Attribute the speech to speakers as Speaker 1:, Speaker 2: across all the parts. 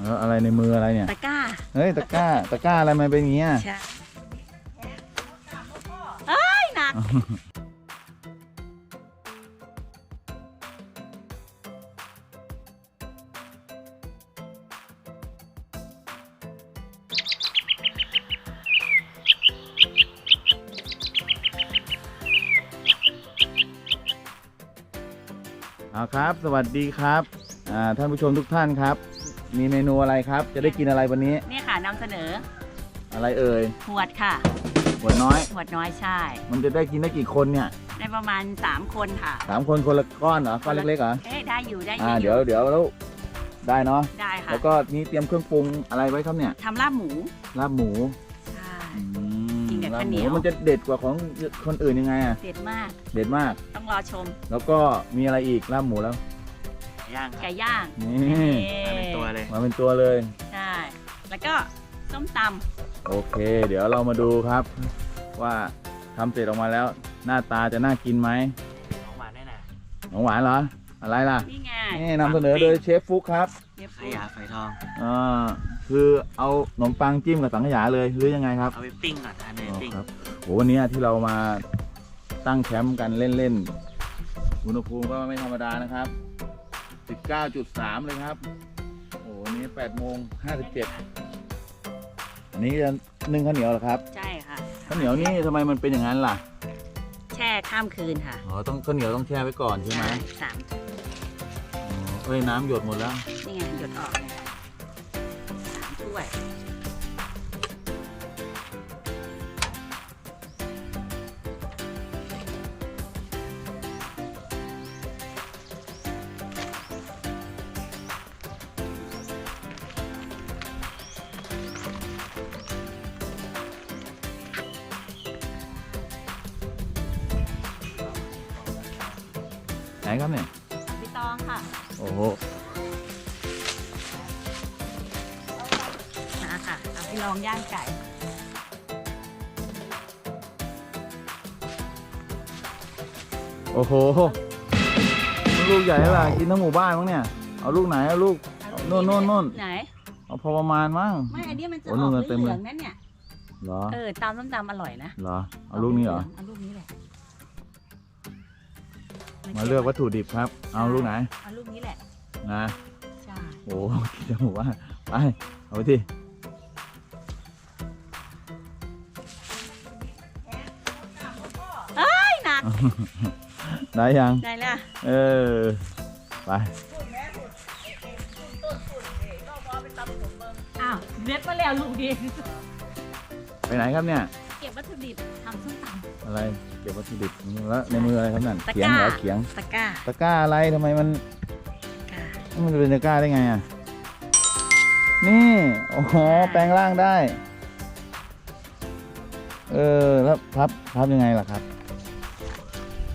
Speaker 1: เอออะไรในมืออะไรเนี่ย
Speaker 2: ตะกร้า
Speaker 1: เฮ้ยตะกร้าตะกร้าอะไรมันเป็นอย่างเงี้ย
Speaker 2: ใช่เอ้ยหนัก
Speaker 1: เอาครับ สวัสดีครับอ่าท่านผู้ชมทุกท่านครับ มีเมนูอะไรครับ จะได้กินอะไรวันนี้
Speaker 2: นี่ค่ะนำเสนอ
Speaker 1: อะไรเอ่ย
Speaker 2: หวดค่ะ
Speaker 1: หัวน้อย
Speaker 2: หวดน้อยใช่
Speaker 1: มันจะได้กินได้กี่คนเนี่ย
Speaker 2: ได้ประมาณ 3 คนค่ะ
Speaker 1: สามคนคนละก้อนเหรอก้อนเล็กๆเหรอ
Speaker 2: เอ๊ะได้อยู่ได้อ
Speaker 1: อ่า
Speaker 2: ยู่
Speaker 1: เดี๋ยวเดี๋ยวแล้วได้เนาะ
Speaker 2: ได้ค่ะ
Speaker 1: แล้วก็นี่เตรียมเครื่องปรุงอะไรไว้ครับเนี่ย
Speaker 2: ทำลาบหมู
Speaker 1: ลาบหมู
Speaker 2: ใช่
Speaker 1: อืม
Speaker 2: กินกับ
Speaker 1: ลาบ
Speaker 2: ข้าว
Speaker 1: ห
Speaker 2: เหนี
Speaker 1: มู
Speaker 2: ยว
Speaker 1: มันจะเด็ดกว่าของคนอื่นยังไงอะ
Speaker 2: เด็ดมาก
Speaker 1: เด็ดมาก
Speaker 2: ต้องรอชม
Speaker 1: แล้วก็มีอะไรอีกลาบหมูแล้ว
Speaker 3: ย่าง
Speaker 2: ไก่ย่าง
Speaker 1: นี่
Speaker 3: มาเป็นตัวเลย
Speaker 1: มาเป็นตัวเลย
Speaker 2: ใช่ แล้วก็ส้มต
Speaker 1: โอเค เดี๋ยวเรามาดูครับ ว่าทำเสร็จออกมาแล้ว หน้าตาจะน่ากินไหม
Speaker 3: ของหวานได้น่ะ
Speaker 1: ของหวานเหรอ อะไรล่ะำ
Speaker 2: นี่ไง
Speaker 1: นี่นำเสนอโดยเชฟฟุกครับ
Speaker 2: เรียบ
Speaker 3: ข
Speaker 2: ร้อย
Speaker 3: ยะไฟทอง
Speaker 1: อ่าคือเอาขนมปังจิ้มกับสังขยาเลยหรือยังไงครับ
Speaker 3: เอาไปปิ้งก่อนทานเนย
Speaker 1: อ๋อ
Speaker 3: ปิ้ง
Speaker 1: ครับโหวันนี้ที่เรามาตั้งแคมป์กันเล่นๆ อุณหภูมิก็ไม่ธรรมดานะครับ 19.3 เลยครับ โอ้โหวันนี้8โมง57อันนี้จะนึ่งข้าวเหนียวเหรอครับ
Speaker 2: ใช่ค่ะ
Speaker 1: ข้าวเหนียวนี่ทำไมมันเป็นอย่างนั้นล่ะ
Speaker 2: แช่ข้ามคืนค่ะ
Speaker 1: อ๋อ ต้องข้าวเหนียวต้องแช่ไว้ก่อนใช่ไหม
Speaker 2: สาม
Speaker 1: อ๋อเอ้ยน้ำหยดหมดแล้ว
Speaker 2: นี่ไงหยดออกเลยสามถ้วย
Speaker 1: ย่า
Speaker 2: งไก่
Speaker 1: โอ้โห ลูกใหญ่เท่าไหร่กินทั้งหมู่บ้านมั้งเนี่ย เอาลูกไหนเอาลูก โน่นโน่นโน่น
Speaker 2: ไหน
Speaker 1: เอาพอประมาณมั้ง
Speaker 2: ไม่อันนี้มันจะ
Speaker 1: โอ้
Speaker 2: อ
Speaker 1: นู่
Speaker 2: อก
Speaker 1: นเต็ม
Speaker 2: เห
Speaker 1: เลย
Speaker 2: ลืองๆนั่นเนี่ย
Speaker 1: เหรอ
Speaker 2: เออตำส้มตำอร่อยนะ
Speaker 1: เหรอ เอาลูกนี้เหรอ
Speaker 2: เอาลูกนี้แหละ
Speaker 1: มาเลือกวัตถุดิบครับ เอาลูกไหน
Speaker 2: เอาลูกนี้แหละ
Speaker 1: นะ
Speaker 2: ใช่
Speaker 1: โอ้โหกินทั้งหมู่บ้านไป เอาไปที่
Speaker 2: ไม่หนัก
Speaker 1: ได้ยัง
Speaker 2: ได้ละ
Speaker 1: เออ ไป
Speaker 2: อ้าวเน็ตมาแล้วลูกดี
Speaker 1: ไปไหนครับเนี่ย
Speaker 2: เก็บวัตถุดิบทำส้มต
Speaker 1: อะไร เก็บวัตถุดิบแล้วในมืออะไรครับนั่น
Speaker 2: ตะ
Speaker 1: เขี
Speaker 2: ก
Speaker 1: ยง
Speaker 2: ร้า
Speaker 1: เหรอเขียงำ
Speaker 2: ตะกร้า
Speaker 1: ตะกร้าอะไรทำไมมัน
Speaker 2: กร้า
Speaker 1: มันจะเป็นตะกร้าได้ไงอะ นี่ โอ้โห แปลงร่างได้ เออ แล้วพับ พับยังไงล่ะครับ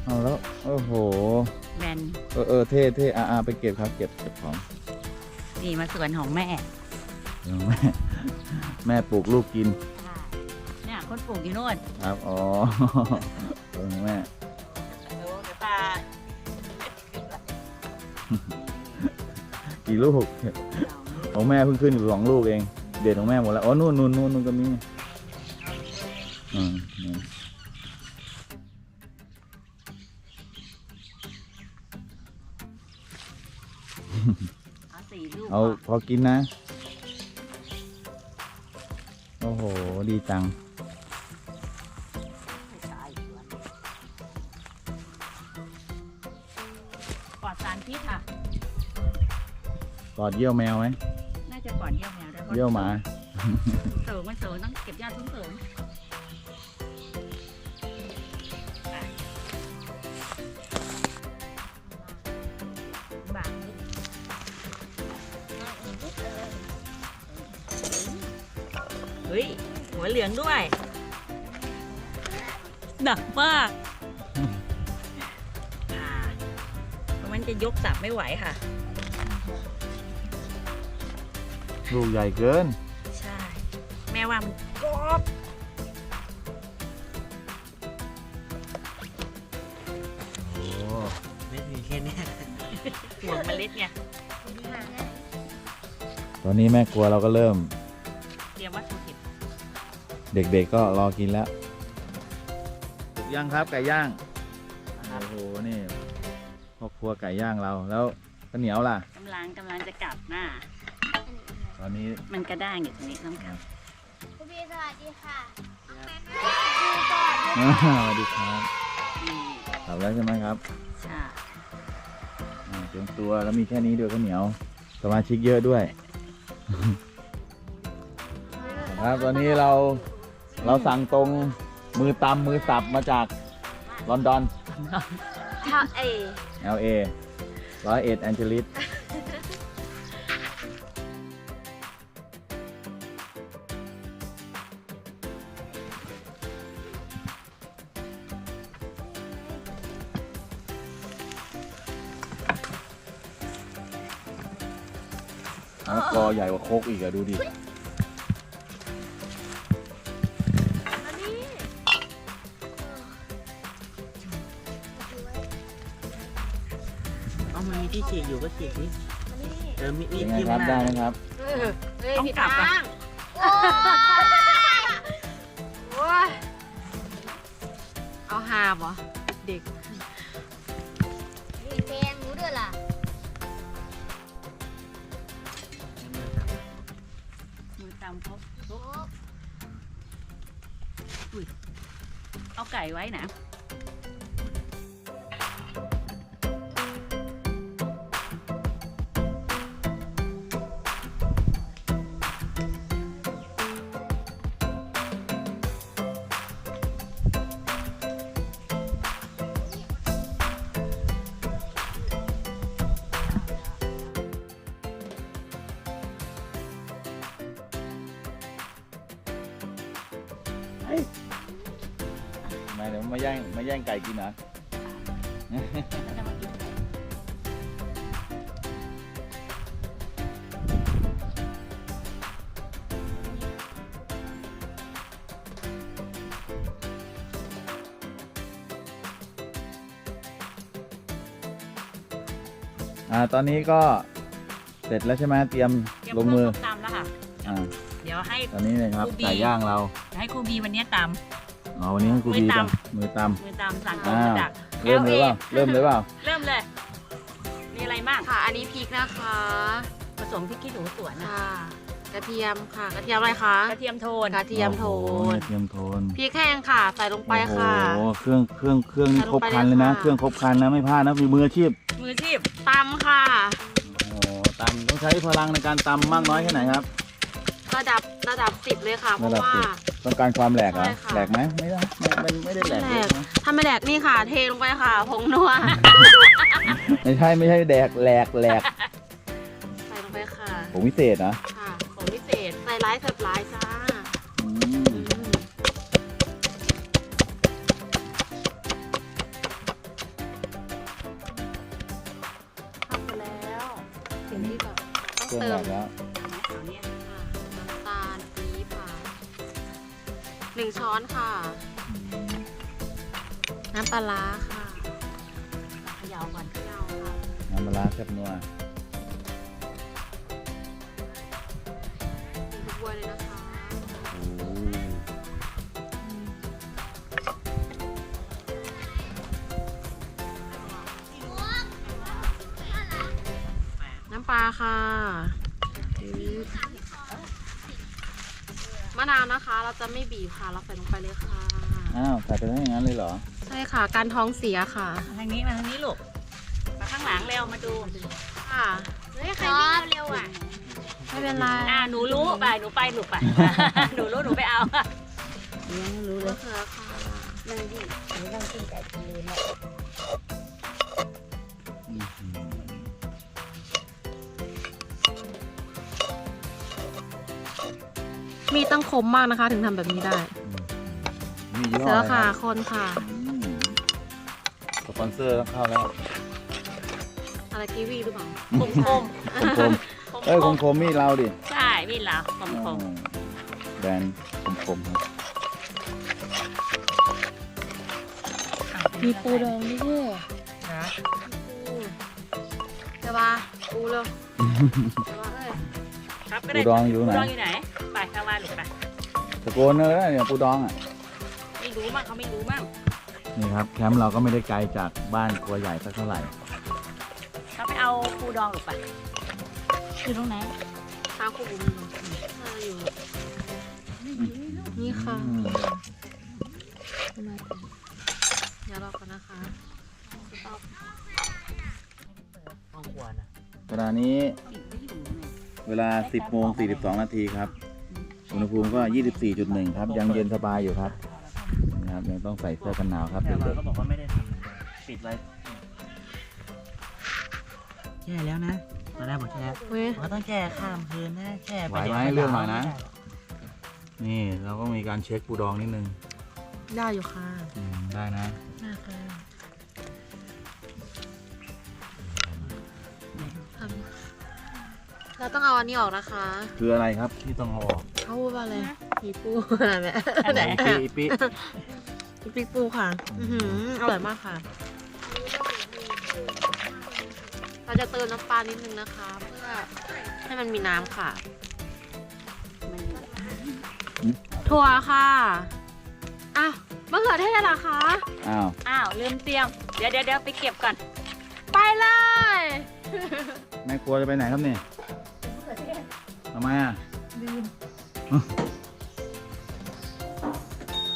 Speaker 1: เอาแล้ว โอ้โห
Speaker 2: แบน
Speaker 1: เออเออเท่เท่อ่าอ่าไปเก็บครับ เก็บเก็บของ
Speaker 2: นี่มาสวนของแม่
Speaker 1: เออแม่แม่ปลูกลูกกิน
Speaker 2: เนี่ยคนปลูกอยู่โน่น
Speaker 1: ครับ อ๋อเออแม่
Speaker 2: เดี๋ยวปลา
Speaker 1: กี่ลูกของแม่เพิ่งขึ้นอยู่สองลูกเอง เด็ดของแม่หมดแล้ว อ๋อ นู่นนู่นนู่นนู่นก็มีอืม
Speaker 2: เอา
Speaker 1: พอกินนะ โอ้โห ดีจัง
Speaker 2: ปลอดสารพิษค่ะ
Speaker 1: กอดเยี่ยวแมวไหม
Speaker 2: น่าจะปลอดเยี่ยวแมวด้วย
Speaker 1: เยี่ยวหมา
Speaker 2: เสริมไม่เสริมต้องเก็บยอดทุ่งเสริม ฮ้ย หัวเหลืองด้วย หนักมากอ่าเพราะมันจะยกสับไม่ไหวค่ะ
Speaker 1: ลูกใหญ่เกิน
Speaker 2: ใช่ แม่ว่ามันกรอบ
Speaker 1: โอ้
Speaker 3: ไม่มีแค่เนี้ย
Speaker 2: ห่วงเมล็ดไง
Speaker 1: ตอนนี้แม่ครัวเราก็เริ่ม
Speaker 2: เด็
Speaker 1: กๆก็รอกินแล้วสุกย่างครับไก่ย่างโอ้โหนี่พ่อครัวไก่ย่างเราแล้วข้าวเหนียวล่ะ
Speaker 2: กำลังกำลังจะกลับหน้า
Speaker 1: ตอนนี้
Speaker 2: มันกระด้างอยู่ตรงนี้น้ำกลับ
Speaker 4: คุณพี่สวัสดีค่ะ
Speaker 1: อ่าสวัสดีครับ
Speaker 2: นี่
Speaker 1: กลับแล้วใช่ไหมครับ
Speaker 2: ใช่
Speaker 1: อ่าเตรียมตัวแล้วมีแค่นี้ด้วยข้าวเหนียวสมาชิกเยอะด้วย ครับตอนนี้เรา เราสั่งตรงมือตำมือสับมาจากลอนดอน
Speaker 4: ถ้าเอ
Speaker 1: LA ร้อยเอ็ดแอนเจลิสมะละกอใหญ่กว่าโคกอีกอะดูดิ
Speaker 3: ที่ฉีกอยู่ก็ฉีกดิ
Speaker 4: มานี่
Speaker 3: เออมีมี
Speaker 1: ยังไง
Speaker 3: ทิ่ม
Speaker 1: ครับ
Speaker 3: ห
Speaker 1: ได้
Speaker 3: น้า
Speaker 1: ไหมครับ
Speaker 4: เออเฮ้ย
Speaker 2: ต้อง
Speaker 4: ผิด
Speaker 2: กลับ
Speaker 4: ทา
Speaker 2: อะ
Speaker 4: งโอ้ยโอ้ย
Speaker 5: เอาหาบเหรอเด็ก
Speaker 4: นี่แพงรู้ด้วยล่ะ
Speaker 2: มือตำครบเอาไก่ไว้นะ
Speaker 1: มเดี๋ยวมาแย่งมาแย่งไก่กินเหรอ
Speaker 2: แล้วจะมากินไก่
Speaker 1: อ่าตอนนี้ก็เสร็จแล้วใช่ไหมเตรียม
Speaker 2: เตรียม
Speaker 1: ลงมือ
Speaker 2: เครื่องส้มตำแล้วค่ะ
Speaker 1: อ่า
Speaker 2: เดี๋ยวให้
Speaker 1: ตอนนี้นะครับ
Speaker 2: ครูบี
Speaker 1: ไก่ย่างเรา
Speaker 2: ให้ครูบีวันนี้ต
Speaker 1: อ๋อวันนี้ให้ครู
Speaker 2: มือ
Speaker 1: บี
Speaker 2: ตำ
Speaker 1: ตำ มือตำ
Speaker 2: มือตำสั่งตรง
Speaker 1: อ้าว
Speaker 2: มาจากำ
Speaker 1: เริ่มเลยเปล่าเริ่มเลยเปล่า
Speaker 2: เริ่มเลย มีอะไรบ้าง
Speaker 5: ค่ะ อันนี้พริกนะคะ
Speaker 2: ผสมพริกขี้หนูสวนนะ
Speaker 5: ค่ะ กระเทียมค่ะ กระเทียมอะไรคะ
Speaker 2: กระเทียมโทน
Speaker 5: กระเทียมโท
Speaker 1: โอ้โห
Speaker 5: น
Speaker 1: กระเทียมโทน
Speaker 5: พริกแห้งค่ะ ใส่ลงไปค่ะ
Speaker 1: โอ้โหเครื่องเครื่องเครื่องนี่
Speaker 5: ใส่
Speaker 1: ค
Speaker 5: ล
Speaker 1: รงบ
Speaker 5: ไป
Speaker 1: ครันเลยนะ
Speaker 5: เลยค่ะ
Speaker 1: เครื่องครบครันนะไม่พลาดนะมีมืออาชีพ
Speaker 2: มืออาชีพ
Speaker 5: ตำค่ะ
Speaker 1: โอ้โหตำต้องใช้พลังในการตำมากน้อยแค่ไหนครับ
Speaker 5: ระดับระดับสิบเลยค่ะ เพราะ
Speaker 1: ระดับ
Speaker 5: ว่า
Speaker 1: สิบ ต้องการความแหลกเหรอ
Speaker 5: ใช่ค่ะ
Speaker 1: แหลกไหมไม่ได้ไม่ไม่ไม่ได้แหลก
Speaker 5: ไม่
Speaker 1: เล
Speaker 5: แหล
Speaker 1: ย
Speaker 5: ก
Speaker 1: นะ
Speaker 5: ถ้าไม่แหลกนี่ค่ะ เทลงไปค่ะผงนัว
Speaker 1: ไม่ใช่ไม่ใช่แดกแหลกแหลก
Speaker 5: ใส่ลงไปค่ะ
Speaker 1: ผมวิเศษนะ
Speaker 5: ค่ะ ของพิเศษใส่ไลท์เสิร์ฟไลท์จ้า
Speaker 1: อื
Speaker 5: น้ำปลาร้าค่ะ
Speaker 2: เขยาวก่อน
Speaker 5: เขยาค่ะ
Speaker 1: น้ำมะระแซ่บนัว
Speaker 5: มีลูกบัวเลยนะคะ
Speaker 1: โอ้
Speaker 5: น้ำปลาค่ะปี๊บมะนาวนะคะ เราจะไม่บีบค่ะ เราใส่ลงไปเลยค่ะ
Speaker 1: อ้าวใส่ไปได้อย่างนั้นเลยเหรอ
Speaker 5: ใช่ค่ะ การท้องเสียค่ะ
Speaker 2: มาทางนี้มาทางนี้ลูกมาข้างหลังเร็วมาดู
Speaker 5: ค่ะ
Speaker 4: เฮ้ยใครวิ่งเร็วๆอะ
Speaker 5: ไม่เป็นไร
Speaker 2: อ่าหนูรู้ไปหนูไปหนูไปหนูรู้หนูไปเอายังรู้เล
Speaker 5: มะ
Speaker 2: ย
Speaker 5: เขือค่ะ
Speaker 2: นั่งดิหนูนั่งกินไก่กินเลยนะ
Speaker 1: อื้อหือ
Speaker 5: มีตั้งคมมากนะคะ ถึงทำแบบนี้ได้
Speaker 1: นี่ยี่ห้
Speaker 5: เสื
Speaker 1: อ
Speaker 5: อ
Speaker 1: อะไรค
Speaker 5: ค่ะ
Speaker 1: รับ
Speaker 5: คนค่ะ
Speaker 1: อืมส ปอนเซอร์ต้องเข้าแล้ว
Speaker 5: อะไรกีวีหรือเปล่า
Speaker 2: คมคม
Speaker 1: คมคมๆเอ้ยคมคมๆมีดเราดิ
Speaker 2: ใช่พี่เหรอคมคม
Speaker 1: อืมแบรนด์คมคมๆครับ
Speaker 5: มีปูดองด้วยปูเดี๋ยวมาปูเร็วเดี๋ยวมาเอ้ย
Speaker 2: ทครับก็ได้
Speaker 1: ปูดองอยู่ไหน
Speaker 2: ปูดองอยู่ไหนไปข้างบ้านลูกไป
Speaker 1: ตะโกนเลยนะเนี่ยปูดองอะ
Speaker 2: ไม่รู้มั่งเขาไม่รู้มั่ง
Speaker 1: นี่ครับแคมป์เราก็ไม่ได้ไกลจากบ้านครัวใหญ่สักเท่าไหร่
Speaker 2: เขาไปเอาปูดองลูกไปอยู่ตรงไหน
Speaker 5: ข้าวคุมน่าอยู่นี่ค่ะ
Speaker 1: อืม
Speaker 5: เดี๋ยวรอก่อนนะคะ
Speaker 3: ห้องครัวนะ
Speaker 1: เวลานี้เวลา 10โมง42 นาทีครับ อุณหภูมิก็ 24.1 ครับ ยังเย็นสบายอยู่ครับนะครับยัง ต้องใส่เสื้อกันหนาวครับ
Speaker 3: แต่เรา
Speaker 1: เด็ก
Speaker 3: ก็บอกว่าไม่ได้ทำปิดไว้แช่แล้วนะตอนแรกบอกแช่
Speaker 5: เว้ย
Speaker 3: ว่าต้องแช่ข้ามคืนนะแช่
Speaker 1: ๆไหว
Speaker 3: ป
Speaker 1: ไหม
Speaker 3: ดี๋ยว
Speaker 1: เรื่องหน่อยนะ
Speaker 3: ไม่ได้
Speaker 1: นี่เราก็มีการเช็คปูดองนิดนึง
Speaker 5: ได้อยู่ค่ะ
Speaker 1: อืมได้นะ
Speaker 5: ได้ค่ะทำเราต้องเอาอันนี้ออกนะคะ
Speaker 1: คืออะไรครับที่ต้องเอาออก
Speaker 5: เขาพูดว่าอะไรผีปูอะไรแม่
Speaker 1: ไหนปีอีปิ
Speaker 5: พริกปูค่ะ อือหืออร่อยมากค่ะ เราจะเติมน้ำปลานิดนึงนะคะ เพื่อให้มันมีน้ำค่ะ ถั่วค่ะอะมะเขือเทศเหรอคะ
Speaker 1: อ้าว
Speaker 2: อ้าวลืมเตรียม เดี๋ยวเดี๋ยวเดี๋ยวไปเก็บก่อน
Speaker 5: ไปเลย
Speaker 1: แม่ครัวจะไปไหนครับเนี่ยทำไมอะ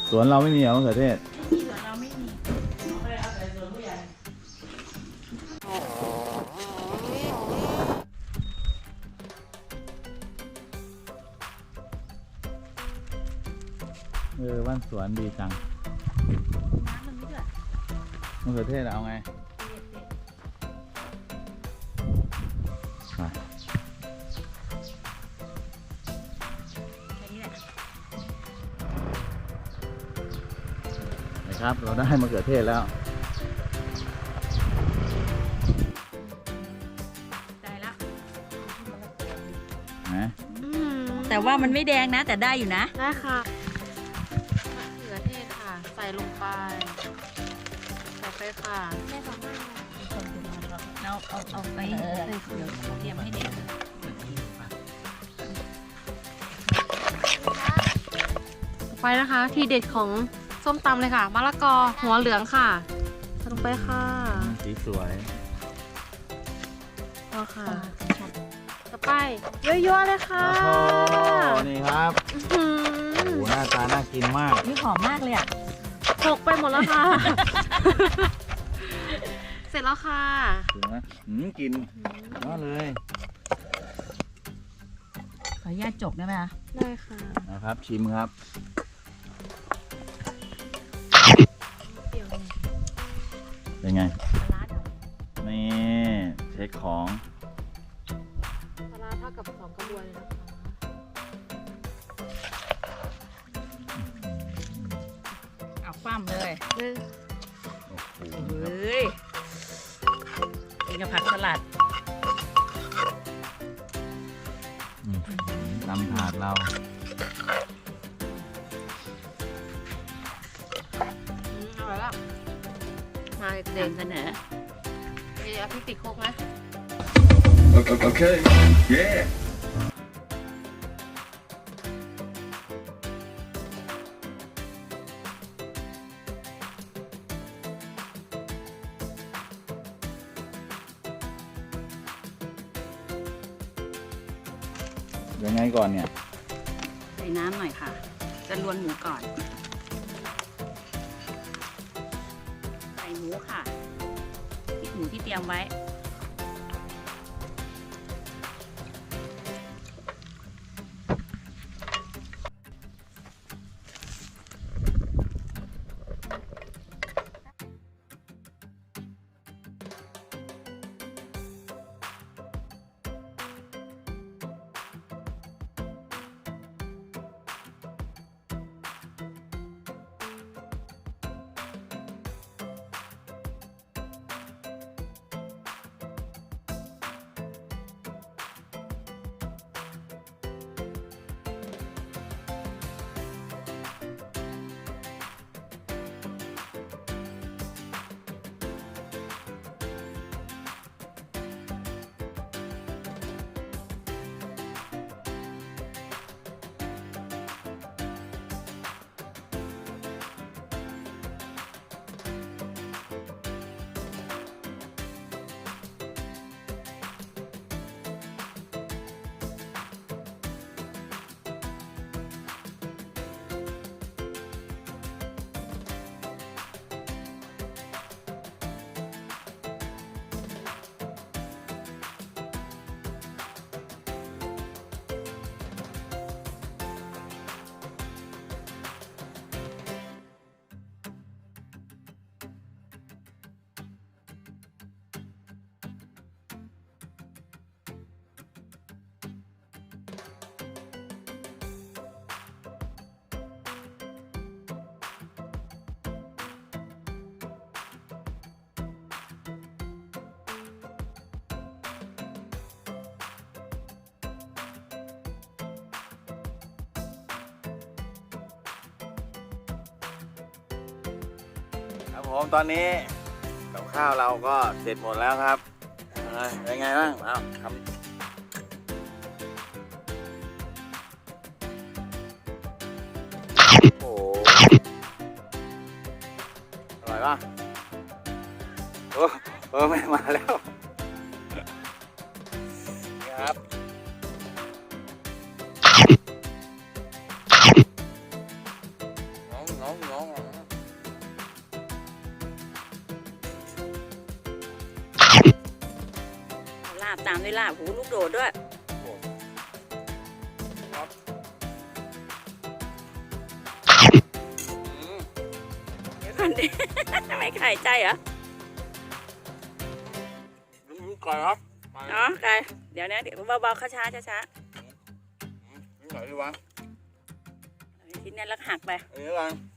Speaker 1: สวนเราไม่มีเหรอมะเขือเทศ
Speaker 2: เราไม่มีเอาแต่ส่วนผู้ใหญ่
Speaker 1: เออบ้านสวนดีจัง
Speaker 2: น้ำมันไม่เดือด
Speaker 1: มะเขือเทศเอาไง
Speaker 2: ค
Speaker 1: รับ เราได้มะเขือเทศแล้ว
Speaker 2: ได้ละ
Speaker 1: นะ
Speaker 5: อืม
Speaker 2: แต่ว่ามันไม่แดงนะ แต่ได้อยู่นะ
Speaker 5: ได้ค่ะมะเขือเทศค่ะ ใส่ลงไปใส่ไปค่ะ
Speaker 2: เราเอาเอาไปเตรียมให้เด็ก
Speaker 5: ไปนะคะ ทีเด็ดของ ส้มตำเลยค่ะ มะละกอหัวเหลืองค่ะใส่ลงไปค่ะ
Speaker 1: สีสวย
Speaker 5: พอค่ะ ต่อไปเยอะๆเลยค่ะ
Speaker 1: โอ้โหนี่ครับ
Speaker 5: อื้อ
Speaker 1: โอ้
Speaker 5: หื
Speaker 1: โห
Speaker 5: อ
Speaker 1: หน้าตาน่ากินมาก
Speaker 2: นี่หอมมากเลยอะ
Speaker 5: หกไปหมดแล้วค่ะ เสร็จแล้วค่ะ
Speaker 1: ถึงไหมอืมกินยอดเลย
Speaker 2: ขออนุญาตจกได้ไหมคะ
Speaker 5: ได้ค่ะ
Speaker 1: นะครับ ชิมครับ
Speaker 5: เป็
Speaker 1: นไง นี่ เช็คของ มาเด็
Speaker 5: ก
Speaker 2: นำเสนอ
Speaker 5: ๆมีอาพริกติดโคกไหม
Speaker 6: Okay. Yeah.
Speaker 2: ครั
Speaker 1: บผมตอนนี้กับข้าวเราก็เสร็จหมดแล้วครับยังไงเป็นไงบ้างเอาทำโอ้โหอร่อยป่ะโอ้เออไม่มาแล้ว
Speaker 2: ไม่ไข่ใจเหรอ
Speaker 1: นี่ก่อนครับมา
Speaker 2: อ๋อไก่เดี๋ยวนะเดี๋ยวเบาๆช้าๆช้า
Speaker 1: นี่หน่อยดีวะ
Speaker 2: ๆชิ้นนี้แล้วหักไป
Speaker 1: อันนี้กันอื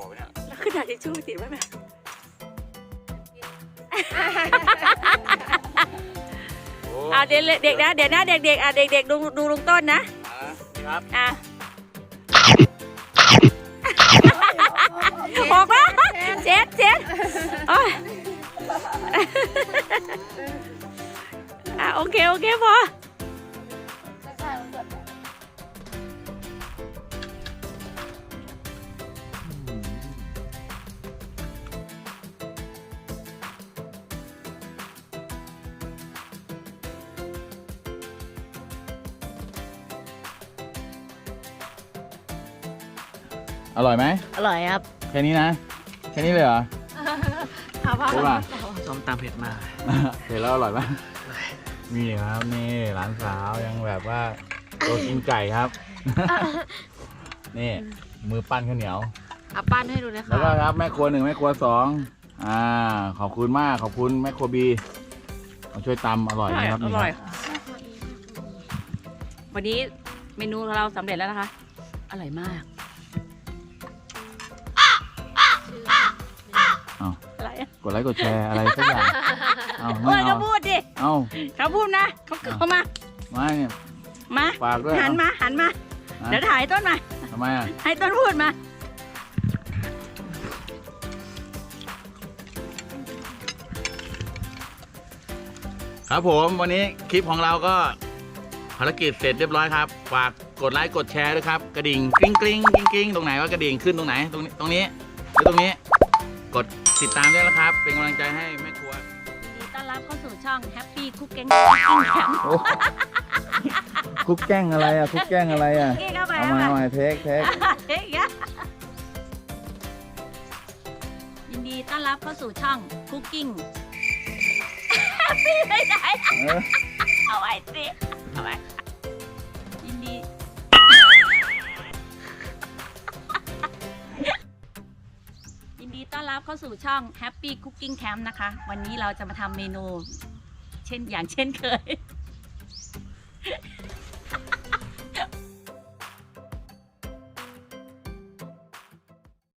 Speaker 1: ปากจะพอไหมเนี่ย
Speaker 2: แล้วกระดาษทิชชู่ติดไว้ไหม
Speaker 1: โอ้
Speaker 2: อ่าเด็กเด็กนะเดี๋ยวนะเด็กๆอะเด็กๆดูดูลุงต้นนะ
Speaker 1: มานี่ครับ
Speaker 2: อะออกแล้วเจ็ดเจ็ดโอ้ยอะโอเคโอเคพอ
Speaker 1: อร่อยไหม
Speaker 2: อร่อยครับ
Speaker 1: แค่นี้นะ แค่นี้เลยเหรอรู้ป่ะ
Speaker 3: ส้มตำเผ็ดมาก
Speaker 1: เห็นแล้วอร่อยปะนี่ครับนี่หลานสาวยังแบบว่าตัวกินไก่ครับ นี่มือปั้นข้าวเหนียว
Speaker 5: อะปั้นให้ดูนะ
Speaker 1: แล้ว
Speaker 5: คะ
Speaker 1: ก็ครับแม่ครัวหนึ่งแม่ครัวสองอ่าขอบคุณมากขอบคุณแม่ครัวบีมาช่วยตำอร่อยนะครับ
Speaker 2: อ
Speaker 1: นี่
Speaker 2: ร่อย
Speaker 1: ครับ
Speaker 2: วันนี้เมนูเราสำเร็จแล้วนะคะ อร่อยมาก
Speaker 1: กดไลค์กดแชร์อะไรสักอย่างเอา
Speaker 2: โอ้
Speaker 1: ไม่
Speaker 2: ย
Speaker 1: เอา
Speaker 2: เขาพูดดิ
Speaker 1: เอา
Speaker 2: เขาพูดนะเขาเขามา
Speaker 1: ไม่เนี่ย
Speaker 2: มา
Speaker 1: ฝากด้วย
Speaker 2: หันมาหันมา
Speaker 1: เอา
Speaker 2: เดี๋ยวถ่ายต้นมา
Speaker 1: ทำไมอะ
Speaker 2: ให้ต้นพูดมา
Speaker 1: ครับผมวันนี้คลิปของเราก็ภารกิจเสร็จเรียบร้อยครับ ฝากกดไลค์กดแชร์ด้วยครับ กระดิ่งกริ๊งกริ๊งกริ๊งกริ๊งตรงไหนว่ากระดิ่งขึ้นตรงไหนตรงนี้ตรงนี้หรือตรงนี้ กด ติดตามด้วยนะครับ เป็นกำลังใจให้แม่ครัว
Speaker 2: ยินดีต้อนรับเข้าสู่ช่อง Happy Cooking Cooking
Speaker 1: โอ้คุกแกล้งอะไรอะคุกแกล้งอะไรอะ
Speaker 2: Cooking เข้าไป
Speaker 1: เอา
Speaker 2: เข้า
Speaker 1: มา
Speaker 2: ไป
Speaker 1: เอามาเทคเทค
Speaker 2: เฮ้ยอะยินดีต้อนรับเข้าสู่ช่อง Cooking Happy ไม่ได้
Speaker 1: เออ
Speaker 2: เอาไว้สิเอาไว้ เข้าสู่ช่อง Happy Cooking Camp นะคะ วันนี้เราจะมาทำเมนู เช่นอย่างเช่นเคย